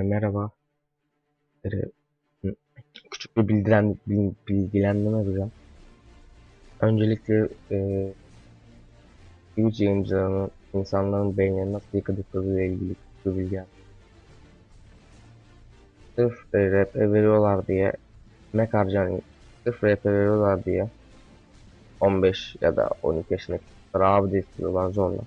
Merhaba. Küçük bir bildiren, bil- bilgilendirme yapacağım. Öncelikle e, Twitch yayıncılarının insanların beynini nasıl yıkadıkları ile ilgili bir bilgi. Sırf e, RP veriyorlar diye emek harcayan, sırf RP veriyorlar diye 15 ya da 12 yaşındaki abi de istiyorlar zorla.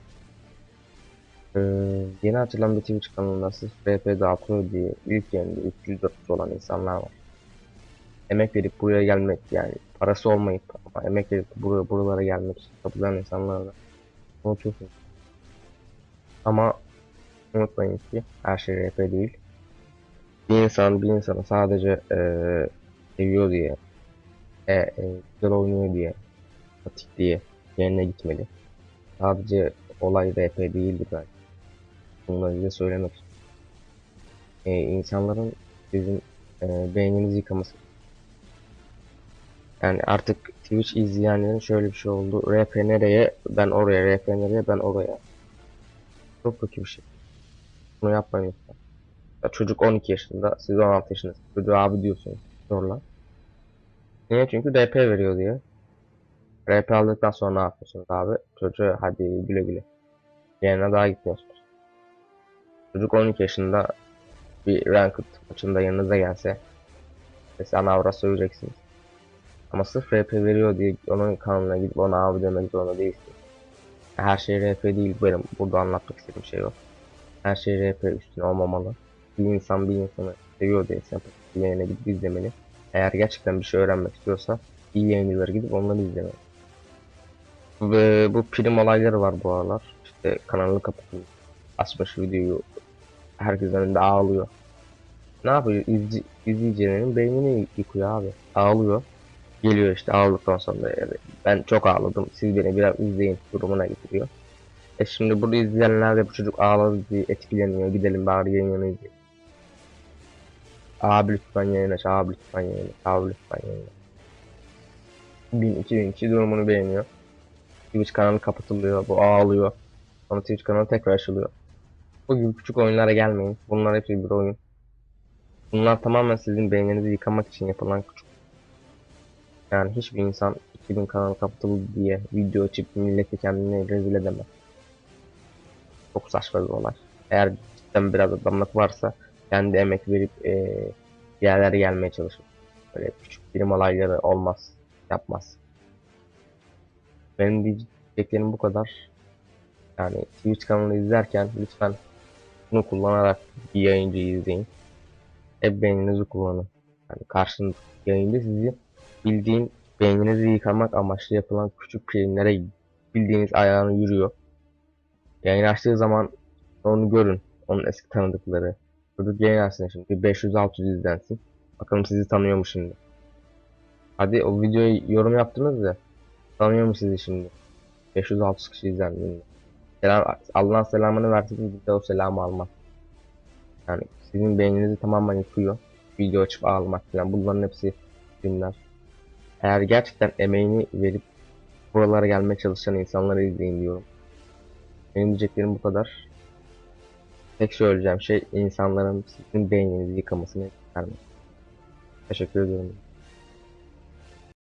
Ee, yeni açılan bir Twitch kanalında sırf RP dağıtıyor diye ilk yerinde 300-400 olan insanlar var. Emek verip buraya gelmek yani parası olmayıp ama emek verip buraya buralara gelmek için kapılan insanlar da unutuyorsunuz. Ama unutmayın ki her şey RP değil. Bir insan bir insanı sadece eee seviyor diye, e, e, güzel oynuyor diye, atik diye yerine gitmeli. Sadece olay RP değildir belki. Bunları size söylemek için. E, insanların sizin e, beyninizi yıkaması. Yani artık Twitch izleyenlerin şöyle bir şey oldu. RP nereye? Ben oraya. RP nereye? Ben oraya. Çok kötü bir şey. Bunu yapmayın lütfen. Ya çocuk 12 yaşında, siz 16 yaşındasınız. Çocuğa abi diyorsunuz. Zorla. Niye? Çünkü RP veriyor diye. RP aldıktan sonra ne yapıyorsunuz abi? Çocuğa hadi güle güle. Yerine daha gitmiyorsunuz. Çocuk 12 yaşında bir ranked maçında yanınıza gelse mesela Navra söyleyeceksiniz. Ama sırf RP veriyor diye onun kanalına gidip ona abi demek zorunda değilsiniz. Her şey RP değil benim burada anlatmak istediğim şey o. Her şey RP üstüne olmamalı. Bir insan bir insanı seviyor diye sempatik yayına gidip izlemeli. Eğer gerçekten bir şey öğrenmek istiyorsa iyi yayıncılara gidip onları izlemeli. Ve bu prim olayları var bu aralar. İşte kanalı kapatıyor. Açmış videoyu herkes önünde ağlıyor. Ne yapıyor? İzci, izleyicilerin beynini yıkıyor abi. Ağlıyor. Geliyor işte ağladıktan sonra yani ben çok ağladım. Siz beni biraz izleyin durumuna getiriyor. E şimdi burada izleyenler de bu çocuk ağladı diye etkileniyor. Gidelim bari yayını izleyelim. Abi lütfen yayın aç. Abi lütfen yayın aç. Abi lütfen yayın aç. 1000 2000 kişi durumunu beğeniyor. Twitch kanalı kapatılıyor. Bu ağlıyor. Sonra Twitch kanalı tekrar açılıyor. Bu gibi küçük oyunlara gelmeyin. Bunlar hepsi bir oyun. Bunlar tamamen sizin beyninizi yıkamak için yapılan küçük. Yani hiçbir insan 2000 kanalı kapatıldı diye video açıp milleti kendini rezil edemez. Çok saçma bir olay. Eğer cidden biraz adamlık varsa kendi emek verip bir yerlere gelmeye çalışır. Böyle küçük birim olayları olmaz. Yapmaz. Benim diyeceklerim bu kadar. Yani Twitch kanalını izlerken lütfen bunu kullanarak bir yayıncıyı izleyin. Hep beyninizi kullanın. Yani karşınız yayında sizi bildiğin beyninizi yıkamak amaçlı yapılan küçük filmlere bildiğiniz ayağını yürüyor. Yayın açtığı zaman onu görün. Onun eski tanıdıkları. Çocuk yayın açsın şimdi. 500-600 izlensin. Bakalım sizi tanıyor mu şimdi? Hadi o videoyu yorum yaptınız da tanıyor mu sizi şimdi? 500-600 kişi izlendi. Selam, Allah'ın selamını versin biz de o selamı almak. Yani sizin beyninizi tamamen yıkıyor. Video açıp ağlamak falan bunların hepsi filmler. Eğer gerçekten emeğini verip buralara gelmeye çalışan insanları izleyin diyorum. Benim diyeceklerim bu kadar. Tek söyleyeceğim şey insanların sizin beyninizi yıkamasını istermek. Teşekkür ediyorum.